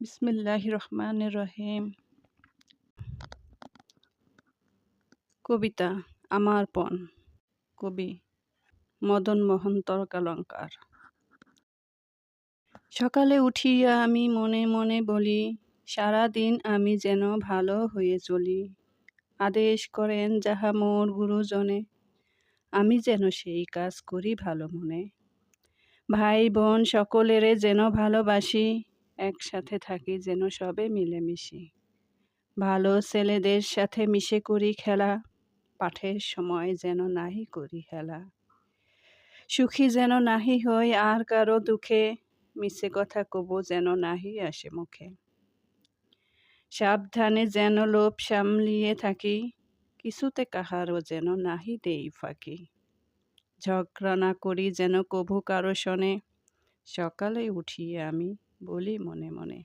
বিসমিল্লাহ রহমান রহিম কবিতা, আমার পণ। কবি, মদন মোহন তর্কালঙ্কার। সকালে উঠিয়া আমি মনে মনে বলি সারা দিন আমি যেন ভালো হয়ে চলি। আদেশ করেন যাহা মোর গুরুজনে, আমি যেন সেই কাজ করি ভালো মনে। ভাই বোন সকলেরে যেন ভালোবাসি একসাথে থাকি যেন সবে মিলেমিশি। ভালো ছেলেদের সাথে মিশে করি খেলা, পাঠের সময় যেন নাহি করি হেলা। সুখী যেন নাহি হই, আর কারও দুঃখে মিছে কথা কব যেন নাহি আসে মুখে। সাবধানে যেন লোভ সামলিয়ে থাকি, কিছুতে কাহারও যেন নাহি দেই ফাঁকি। ঝগড়া না করি যেন কভু কারও শনে সকালে উঠিয়ে আমি বলি মনে মনে।